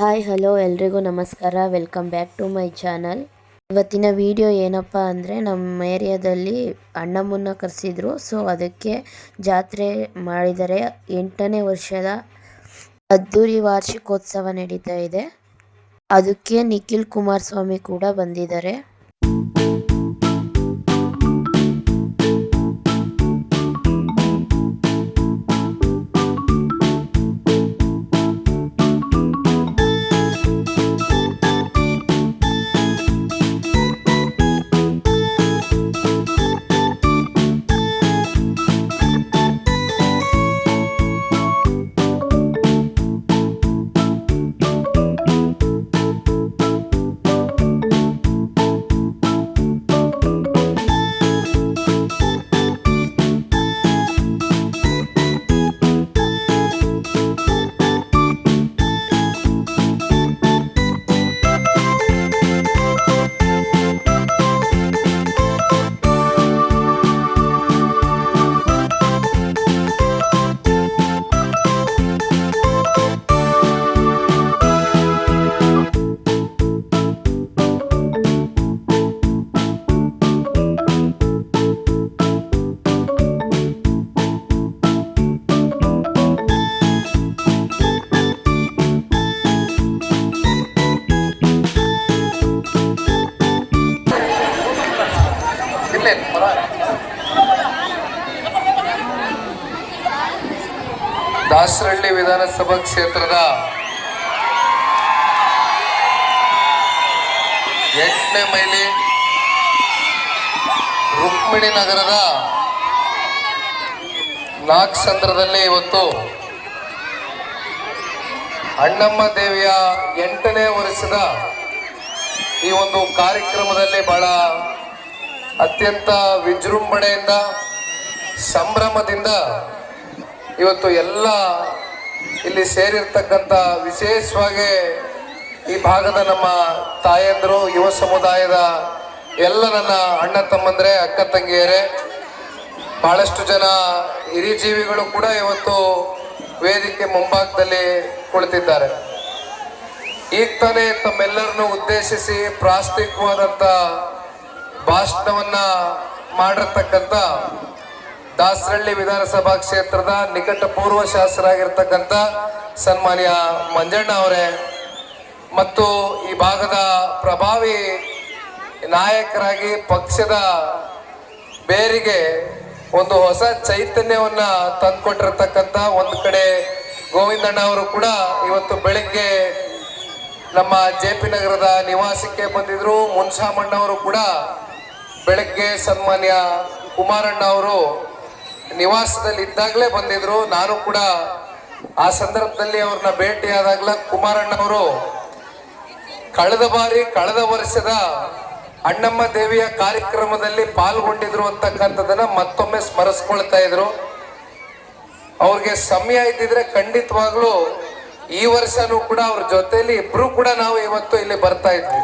Hi hello ಎಲ್ರಿಗೂ ನಮಸ್ಕಾರ. Welcome back to my channel ಇವತ್ತಿನ ವಿಡಿಯೋ ಏನಪ್ಪ ಅಂದರೆ ನಮ್ಮ ಏರಿಯಾದಲ್ಲಿ ಅಣ್ಣಮ್ಮನ್ನ ಕರೆಸಿದ್ರು. ಸೊ ಅದಕ್ಕೆ ಜಾತ್ರೆ ಮಾಡಿದರೆ ಎಂಟನೇ ವರ್ಷದ ಅದ್ದೂರಿ ವಾರ್ಷಿಕೋತ್ಸವ ನಡೀತಾ ಇದೆ. ಅದಕ್ಕೆ ನಿಖಿಲ್ ಕುಮಾರಸ್ವಾಮಿ ಕೂಡ ಬಂದಿದ್ದಾರೆ. ದಾಸರಳ್ಳಿ ವಿಧಾನಸಭಾ ಕ್ಷೇತ್ರದ ಎಂಟನೇ ಮೈಲಿ ರುಕ್ಮಿಣಿ ನಗರದ ನಾಗಸಂದ್ರದಲ್ಲಿ ಇವತ್ತು ಅಣ್ಣಮ್ಮ ದೇವಿಯ ಎಂಟನೇ ವರ್ಷದ ಈ ಒಂದು ಕಾರ್ಯಕ್ರಮದಲ್ಲಿ ಬಹಳ ಅತ್ಯಂತ ವಿಜೃಂಭಣೆಯಿಂದ, ಸಂಭ್ರಮದಿಂದ ಇವತ್ತು ಎಲ್ಲ ಇಲ್ಲಿ ಸೇರಿರ್ತಕ್ಕಂಥ ವಿಶೇಷವಾಗಿ ಈ ಭಾಗದ ನಮ್ಮ ತಾಯಂದರು, ಯುವ ಸಮುದಾಯದ ಎಲ್ಲ ನನ್ನ ಅಣ್ಣ ತಮ್ಮಂದರೆ, ಅಕ್ಕ ತಂಗಿಯರೇ, ಬಹಳಷ್ಟು ಜನ ಹಿರಿಜೀವಿಗಳು ಕೂಡ ಇವತ್ತು ವೇದಿಕೆ ಮುಂಭಾಗದಲ್ಲಿ ಕುಳಿತಿದ್ದಾರೆ. ಈಗ ತಾನೇ ತಮ್ಮೆಲ್ಲರನ್ನು ಉದ್ದೇಶಿಸಿ ಪ್ರಾಸ್ತಿಕವಾದಂಥ ಭಾಷಣವನ್ನ ಮಾಡಿರ್ತಕ್ಕಂಥ ದಾಸರಳ್ಳಿ ವಿಧಾನಸಭಾ ಕ್ಷೇತ್ರದ ನಿಕಟ ಪೂರ್ವ ಶಾಸಕರಾಗಿರ್ತಕ್ಕಂಥ ಸನ್ಮಾನ್ಯ ಮಂಜಣ್ಣ ಅವರೇ ಮತ್ತು ಈ ಭಾಗದ ಪ್ರಭಾವಿ ನಾಯಕರಾಗಿ ಪಕ್ಷದ ಬೇರಿಗೆ ಒಂದು ಹೊಸ ಚೈತನ್ಯವನ್ನ ತಂದ್ಕೊಟ್ಟಿರ್ತಕ್ಕಂಥ ಒಂದು ಕಡೆ ಗೋವಿಂದಣ್ಣ ಅವರು ಕೂಡ ಇವತ್ತು ಬೆಳಗ್ಗೆ ನಮ್ಮ ಜೆ ಪಿ ನಗರದ ನಿವಾಸಕ್ಕೆ ಬಂದಿದ್ರು. ಮುನ್ಸಾಮಣ್ಣವರು ಕೂಡ ಬೆಳಗ್ಗೆ ಸನ್ಮಾನ್ಯ ಕುಮಾರಣ್ಣ ಅವರು ನಿವಾಸದಲ್ಲಿ ಇದ್ದಾಗಲೇ ಬಂದಿದ್ರು. ನಾನು ಕೂಡ ಆ ಸಂದರ್ಭದಲ್ಲಿ ಅವ್ರನ್ನ ಭೇಟಿಯಾದಾಗಲ ಕುಮಾರಣ್ಣ ಅವರು ಕಳೆದ ಬಾರಿ, ಕಳೆದ ವರ್ಷದ ಅಣ್ಣಮ್ಮ ದೇವಿಯ ಕಾರ್ಯಕ್ರಮದಲ್ಲಿ ಪಾಲ್ಗೊಂಡಿದ್ರು ಅಂತಕ್ಕಂಥದ್ದನ್ನ ಮತ್ತೊಮ್ಮೆ ಸ್ಮರಿಸ್ಕೊಳ್ತಾ ಇದ್ರು. ಅವ್ರಿಗೆ ಸಮಯ ಇದ್ದಿದ್ರೆ ಖಂಡಿತವಾಗ್ಲೂ ಈ ವರ್ಷನೂ ಕೂಡ ಅವ್ರ ಜೊತೆಯಲ್ಲಿ ಇಬ್ರು ಕೂಡ ನಾವು ಇವತ್ತು ಇಲ್ಲಿ ಬರ್ತಾ ಇದ್ವಿ.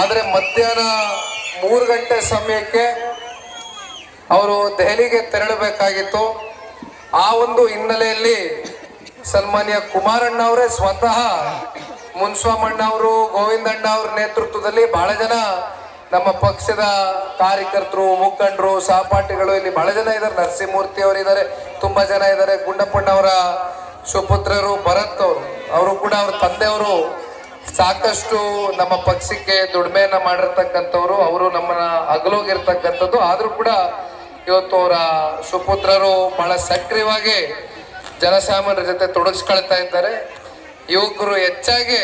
ಆದ್ರೆ ಮಧ್ಯಾಹ್ನ ಮೂರು ಗಂಟೆ ಸಮಯಕ್ಕೆ ಅವರು ದೆಹಲಿಗೆ ತೆರಳಬೇಕಾಗಿತ್ತು. ಆ ಒಂದು ಹಿನ್ನೆಲೆಯಲ್ಲಿ ಸನ್ಮಾನ್ಯ ಕುಮಾರಣ್ಣ ಅವರೇ ಸ್ವತಃ ಮುನ್ಸ್ವಾಮಣ್ಣ ಅವರು, ಗೋವಿಂದಣ್ಣ ಅವ್ರ ನೇತೃತ್ವದಲ್ಲಿ ಬಹಳ ಜನ ನಮ್ಮ ಪಕ್ಷದ ಕಾರ್ಯಕರ್ತರು, ಮುಖಂಡರು, ಸಹಪಾಠಿಗಳು ಇಲ್ಲಿ ಬಹಳ ಜನ ಇದ್ದಾರೆ. ನರಸಿಂಹಮೂರ್ತಿ ಅವರು ಇದ್ದಾರೆ, ತುಂಬಾ ಜನ ಇದ್ದಾರೆ. ಗುಂಡಪ್ಪಣ್ಣವರ ಸುಪುತ್ರರು ಭರತ್ ಅವರು ಅವರು ಕೂಡ ಅವ್ರ ತಂದೆಯವರು ಸಾಕಷ್ಟು ನಮ್ಮ ಪಕ್ಷಕ್ಕೆ ದುಡಿಮೆಯನ್ನ ಮಾಡಿರ್ತಕ್ಕಂಥವ್ರು, ಅವರು ನಮ್ಮನ್ನ ಅಗಲೋಗಿರ್ತಕ್ಕಂಥದ್ದು. ಆದ್ರೂ ಕೂಡ ಇವತ್ತು ಅವರ ಸುಪುತ್ರರು ಬಹಳ ಸಕ್ರಿಯವಾಗಿ ಜನಸಾಮಾನ್ಯರ ಜೊತೆ ತೊಡಗಿಸ್ಕೊಳ್ತಾ ಇದ್ದಾರೆ. ಯುವಕರು ಹೆಚ್ಚಾಗಿ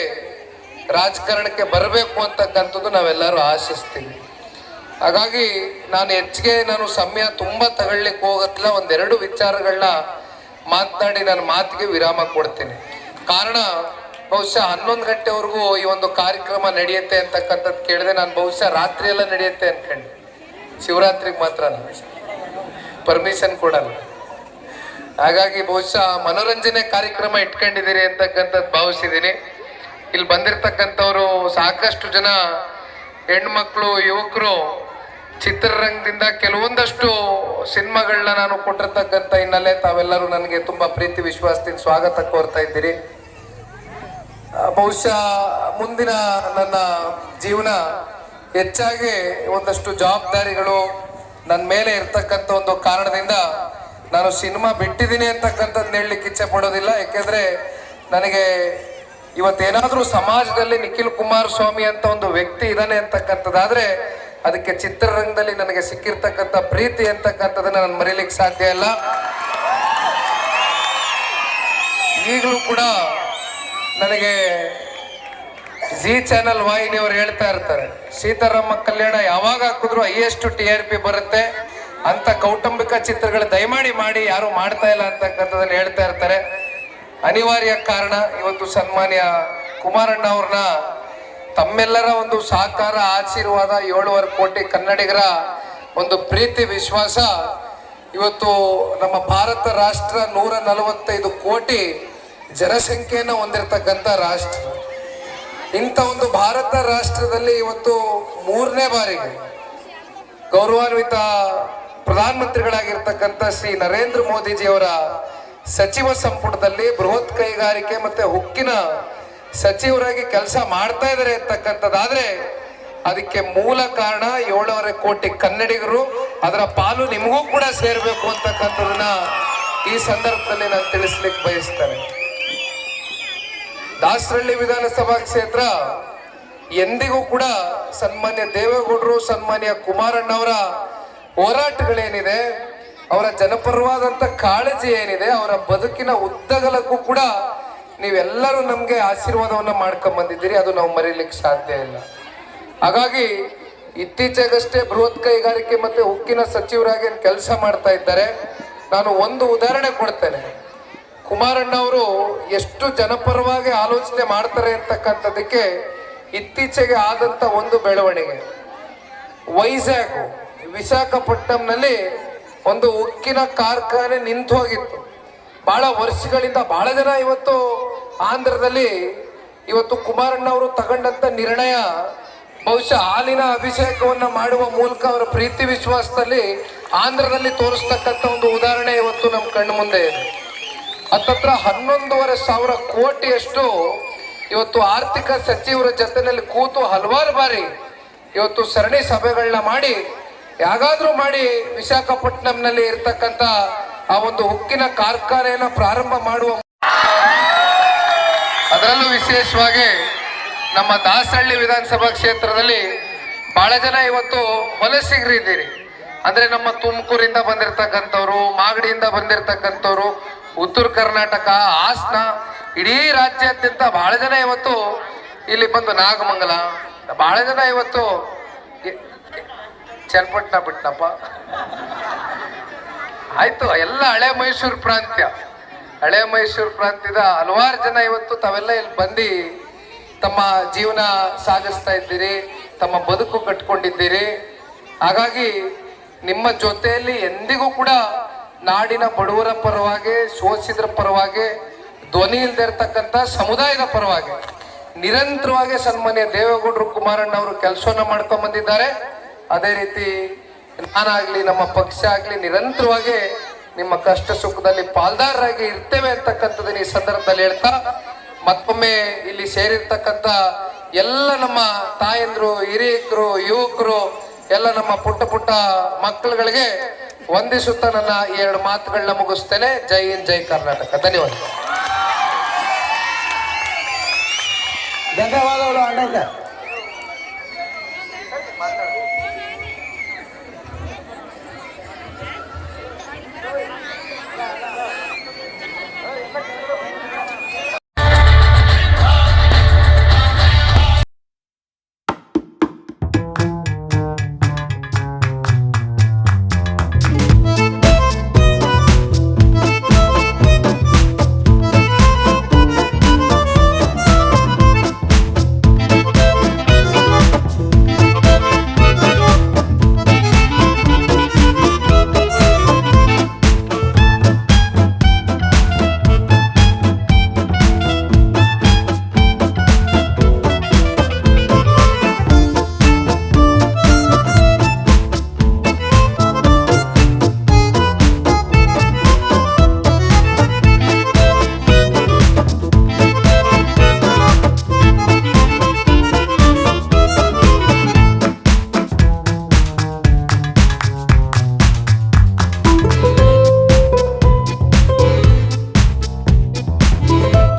ರಾಜಕಾರಣಕ್ಕೆ ಬರಬೇಕು ಅಂತಕ್ಕಂಥದ್ದು ನಾವೆಲ್ಲರೂ ಆಶಿಸ್ತೀವಿ. ಹಾಗಾಗಿ ನಾನು ಹೆಚ್ಚಿಗೆ ನಾನು ಸಮಯ ತುಂಬಾ ತಗೊಳ್ಳಿಕ್ಕೆ ಹೋಗತ್ತಿಲ್ಲ ಒಂದೆರಡು ವಿಚಾರಗಳನ್ನ ಮಾತನಾಡಿ ನಾನು ಮಾತಿಗೆ ವಿರಾಮ ಕೊಡ್ತೀನಿ. ಕಾರಣ ಬಹುಶಃ ಹನ್ನೊಂದು ಗಂಟೆವರೆಗೂ ಈ ಒಂದು ಕಾರ್ಯಕ್ರಮ ನಡೆಯುತ್ತೆ ಅಂತಕ್ಕಂಥದ್ದು ಕೇಳಿದೆ ನಾನು ಬಹುಶಃ ರಾತ್ರಿ ಎಲ್ಲ ನಡೆಯುತ್ತೆ ಅನ್ಕೊಂಡೆ ಶಿವರಾತ್ರಿಗೆ ಮಾತ್ರ ಪರ್ಮಿಷನ್ ಕೊಡಲ್ಲ ಹಾಗಾಗಿ ಬಹುಶಃ ಮನೋರಂಜನೆ ಕಾರ್ಯಕ್ರಮ ಇಟ್ಕೊಂಡಿದ್ದೀರಿ ಅಂತಕ್ಕಂಥದ್ದು ಭಾವಿಸಿದ್ದೀನಿ. ಇಲ್ಲಿ ಬಂದಿರತಕ್ಕಂಥವ್ರು ಸಾಕಷ್ಟು ಜನ ಹೆಣ್ಮಕ್ಳು, ಯುವಕರು ಚಿತ್ರರಂಗದಿಂದ ಕೆಲವೊಂದಷ್ಟು ಸಿನಿಮಾಗಳನ್ನ ನಾನು ಕೊಟ್ಟಿರ್ತಕ್ಕಂಥ ಹಿನ್ನೆಲೆ ತಾವೆಲ್ಲರೂ ನನಗೆ ತುಂಬ ಪ್ರೀತಿ, ವಿಶ್ವಾಸದಿಂದ ಸ್ವಾಗತ ಕೋರ್ತಾ ಇದ್ದೀರಿ. ಬಹುಶಃ ಮುಂದಿನ ನನ್ನ ಜೀವನ ಹೆಚ್ಚಾಗಿ ಒಂದಷ್ಟು ಜವಾಬ್ದಾರಿಗಳು ನನ್ನ ಮೇಲೆ ಇರ್ತಕ್ಕಂಥ ಒಂದು ಕಾರಣದಿಂದ ನಾನು ಸಿನಿಮಾ ಬಿಟ್ಟಿದ್ದೀನಿ ಅಂತಕ್ಕಂಥದ್ದು ಹೇಳಲಿಕ್ಕೆ ಇಚ್ಛೆ ಪಡೋದಿಲ್ಲ. ಯಾಕೆಂದ್ರೆ ನನಗೆ ಇವತ್ತೇನಾದರೂ ಸಮಾಜದಲ್ಲಿ ನಿಖಿಲ್ ಕುಮಾರಸ್ವಾಮಿ ಅಂತ ಒಂದು ವ್ಯಕ್ತಿ ಇದ್ದಾನೆ ಅಂತಕ್ಕಂಥದ್ದಾದರೆ ಅದಕ್ಕೆ ಚಿತ್ರರಂಗದಲ್ಲಿ ನನಗೆ ಸಿಕ್ಕಿರ್ತಕ್ಕಂಥ ಪ್ರೀತಿ ಅಂತಕ್ಕಂಥದ್ದನ್ನು ನಾನು ಮರೀಲಿಕ್ಕೆ ಸಾಧ್ಯ ಇಲ್ಲ. ಈಗಲೂ ಕೂಡ ನನಗೆ ಜಿ ಚಾನೆಲ್ ವಾಹಿನಿಯವರು ಹೇಳ್ತಾ ಇರ್ತಾರೆ, ಸೀತಾರಾಮ ಕಲ್ಯಾಣ ಯಾವಾಗ ಹಾಕಿದ್ರು ಹೈಯೆಸ್ಟ್ ಟಿ ಆರ್ ಪಿ ಬರುತ್ತೆ ಅಂತ ಕೌಟುಂಬಿಕ ಚಿತ್ರಗಳು ದಯಮಾಡಿ ಮಾಡಿ, ಯಾರು ಮಾಡ್ತಾ ಇಲ್ಲ ಅಂತಕ್ಕಂಥದ್ದನ್ನು ಹೇಳ್ತಾ ಇರ್ತಾರೆ. ಅನಿವಾರ್ಯ ಕಾರಣ, ಇವತ್ತು ಸನ್ಮಾನ್ಯ ಕುಮಾರಣ್ಣ ಅವ್ರನ್ನ ತಮ್ಮೆಲ್ಲರ ಒಂದು ಸಹಕಾರ ಆಶೀರ್ವಾದ, ಏಳುವರೆ ಕೋಟಿ ಕನ್ನಡಿಗರ ಒಂದು ಪ್ರೀತಿ, ವಿಶ್ವಾಸ. ಇವತ್ತು ನಮ್ಮ ಭಾರತ ರಾಷ್ಟ್ರ ನೂರ ನಲವತ್ತೈದು ಕೋಟಿ ಜನಸಂಖ್ಯೆಯನ್ನು ಹೊಂದಿರತಕ್ಕಂಥ ರಾಷ್ಟ್ರ. ಇಂಥ ಒಂದು ಭಾರತ ರಾಷ್ಟ್ರದಲ್ಲಿ ಇವತ್ತು ಮೂರನೇ ಬಾರಿಗೆ ಗೌರವಾನ್ವಿತ ಪ್ರಧಾನಮಂತ್ರಿಗಳಾಗಿರ್ತಕ್ಕಂಥ ಶ್ರೀ ನರೇಂದ್ರ ಮೋದಿಜಿಯವರ ಸಚಿವ ಸಂಪುಟದಲ್ಲಿ ಬೃಹತ್ ಕೈಗಾರಿಕೆ ಮತ್ತೆ ಉಕ್ಕಿನ ಸಚಿವರಾಗಿ ಕೆಲಸ ಮಾಡ್ತಾ ಇದ್ದಾರೆ ಅಂತಕ್ಕಂಥದ್ದಾದ್ರೆ ಅದಕ್ಕೆ ಮೂಲ ಕಾರಣ ಏಳೂವರೆ ಕೋಟಿ ಕನ್ನಡಿಗರು, ಅದರ ಪಾಲು ನಿಮಗೂ ಕೂಡ ಸೇರಬೇಕು ಅಂತಕ್ಕಂಥದನ್ನ ಈ ಸಂದರ್ಭದಲ್ಲಿ ನಾನು ತಿಳಿಸ್ಲಿಕ್ಕೆ ಬಯಸ್ತೇನೆ. ದಾಸರಳ್ಳಿ ವಿಧಾನಸಭಾ ಕ್ಷೇತ್ರ ಎಂದಿಗೂ ಕೂಡ ಸನ್ಮಾನ್ಯ ದೇವೇಗೌಡರು, ಸನ್ಮಾನ್ಯ ಕುಮಾರಣ್ಣವರ ಹೋರಾಟಗಳೇನಿದೆ, ಅವರ ಜನಪರವಾದಂತ ಕಾಳಜಿ ಏನಿದೆ, ಅವರ ಬದುಕಿನ ಉದ್ದಗಲಕ್ಕೂ ಕೂಡ ನೀವೆಲ್ಲರೂ ನಮ್ಗೆ ಆಶೀರ್ವಾದವನ್ನ ಮಾಡ್ಕೊಂಡ್ ಬಂದಿದ್ದೀರಿ, ಅದು ನಾವು ಮರೀಲಿಕ್ಕೆ ಸಾಧ್ಯ ಇಲ್ಲ. ಹಾಗಾಗಿ ಇತ್ತೀಚೆಗಷ್ಟೇ ಬೃಹತ್ ಕೈಗಾರಿಕೆ ಮತ್ತೆ ಉಕ್ಕಿನ ಸಚಿವರಾಗಿ ಕೆಲಸ ಮಾಡ್ತಾ ಇದ್ದಾರೆ, ನಾನು ಒಂದು ಉದಾಹರಣೆ ಕೊಡ್ತೇನೆ. ಕುಮಾರಣ್ಣ ಅವರು ಎಷ್ಟು ಜನಪರವಾಗಿ ಆಲೋಚನೆ ಮಾಡ್ತಾರೆ ಅಂತಕ್ಕಂಥದ್ದಕ್ಕೆ ಇತ್ತೀಚೆಗೆ ಆದಂತ ಒಂದು ಬೆಳವಣಿಗೆ. ವೈಜಾಗ್, ವಿಶಾಖಪಟ್ಟಣಂನಲ್ಲಿ ಒಂದು ಉಕ್ಕಿನ ಕಾರ್ಖಾನೆ ನಿಂತು ಹೋಗಿತ್ತು. ಬಹಳ ವರ್ಷಗಳಿಂದ ಬಹಳ ಜನ ಇವತ್ತು ಆಂಧ್ರದಲ್ಲಿ ಇವತ್ತು ಕುಮಾರಣ್ಣ ಅವರು ತಗೊಂಡಂತ ನಿರ್ಣಯ, ಬಹುಶಃ ಹಾಲಿನ ಅಭಿಷೇಕವನ್ನು ಮಾಡುವ ಮೂಲಕ ಅವರ ಪ್ರೀತಿ ವಿಶ್ವಾಸದಲ್ಲಿ ಆಂಧ್ರದಲ್ಲಿ ತೋರಿಸ್ತಕ್ಕಂಥ ಒಂದು ಉದಾಹರಣೆ ಇವತ್ತು ನಮ್ಮ ಕಣ್ಣು ಮುಂದೆ ಇದೆ. ಹತ್ತತ್ರ ಹನ್ನೊಂದೂವರೆ ಸಾವಿರ ಕೋಟಿಯಷ್ಟು ಇವತ್ತು ಆರ್ಥಿಕ ಸಚಿವರ ಜೊತೆನಲ್ಲಿ ಕೂತು ಹಲವಾರು ಬಾರಿ ಇವತ್ತು ಸರಣಿ ಸಭೆಗಳನ್ನ ಮಾಡಿ, ಯಾಗಾದ್ರೂ ಮಾಡಿ ವಿಶಾಖಪಟ್ಟಣಂನಲ್ಲಿ ಇರ್ತಕ್ಕಂಥ ಆ ಒಂದು ಉಕ್ಕಿನ ಕಾರ್ಖಾನೆಯನ್ನ ಪ್ರಾರಂಭ ಮಾಡುವ ಅದರಲ್ಲೂ ವಿಶೇಷವಾಗಿ ನಮ್ಮ ದಾಸಹಳ್ಳಿ ವಿಧಾನಸಭಾ ಕ್ಷೇತ್ರದಲ್ಲಿ ಬಹಳ ಜನ ಇವತ್ತು ವಲಸಿಗರಿದ್ದೀರಿ. ಅಂದ್ರೆ ನಮ್ಮ ತುಮಕೂರಿಂದ ಬಂದಿರತಕ್ಕಂಥವ್ರು, ಮಾಗಡಿಯಿಂದ ಬಂದಿರತಕ್ಕಂಥವ್ರು ಉತ್ತರ ಕರ್ನಾಟಕ, ಹಾಸನ, ಇಡೀ ರಾಜ್ಯಾದ್ಯಂತ ಬಹಳ ಜನ ಇವತ್ತು ಇಲ್ಲಿ ಬಂದು ನಾಗಮಂಗಲ. ಬಹಳ ಜನ ಇವತ್ತು ಚನ್ನಪಟ್ಟಣ ಬಿಟ್ನಪ್ಪ. ಆಯ್ತು, ಎಲ್ಲ ಹಳೆ ಮೈಸೂರು ಪ್ರಾಂತ್ಯ. ಹಳೆ ಮೈಸೂರು ಪ್ರಾಂತ್ಯದ ಹಲವಾರು ಜನ ಇವತ್ತು ತಾವೆಲ್ಲ ಇಲ್ಲಿ ಬಂದು ತಮ್ಮ ಜೀವನ ಸಾಗಿಸ್ತಾ ಇದ್ದೀರಿ, ತಮ್ಮ ಬದುಕು ಕಟ್ಕೊಂಡಿದ್ದೀರಿ. ಹಾಗಾಗಿ ನಿಮ್ಮ ಜೊತೆಯಲ್ಲಿ ಎಂದಿಗೂ ಕೂಡ ನಾಡಿನ ಬಡವರ ಪರವಾಗಿ, ಶೋಷಿತರ ಪರವಾಗಿ, ಧ್ವನಿ ಇಲ್ಲದೆ ಇರತಕ್ಕಂಥ ಸಮುದಾಯದ ಪರವಾಗಿ ನಿರಂತರವಾಗಿ ಸನ್ಮಾನ್ಯ ದೇವೇಗೌಡರು ಕುಮಾರಣ್ಣ ಅವರು ಕೆಲಸವನ್ನ ಮಾಡ್ಕೊಂಡ್ ಬಂದಿದ್ದಾರೆ. ಅದೇ ರೀತಿ ನಾನಾಗ್ಲಿ, ನಮ್ಮ ಪಕ್ಷ ಆಗ್ಲಿ ನಿರಂತರವಾಗಿ ನಿಮ್ಮ ಕಷ್ಟ ಸುಖದಲ್ಲಿ ಪಾಲ್ದಾರರಾಗಿ ಇರ್ತೇವೆ ಅಂತಕ್ಕಂಥದ್ದನ್ನ ಈ ಸಂದರ್ಭದಲ್ಲಿ ಹೇಳ್ತಾ ಮತ್ತೊಮ್ಮೆ ಇಲ್ಲಿ ಸೇರಿರ್ತಕ್ಕಂಥ ಎಲ್ಲ ನಮ್ಮ ತಾಯಂದ್ರು, ಹಿರಿಯಕರು, ಯುವಕರು, ಎಲ್ಲ ನಮ್ಮ ಪುಟ್ಟ ಪುಟ್ಟ ಮಕ್ಕಳುಗಳಿಗೆ ವಂದಿಸುತ್ತಾ ನನ್ನ ಎರಡು ಮಾತುಗಳನ್ನ ಮುಗಿಸ್ತೇನೆ. ಜೈ ಹಿಂದ್ ಜೈ ಕರ್ನಾಟಕ. ಧನ್ಯವಾದ ಧನ್ಯವಾದಗಳು ಅಣ್ಣಯ್ಯ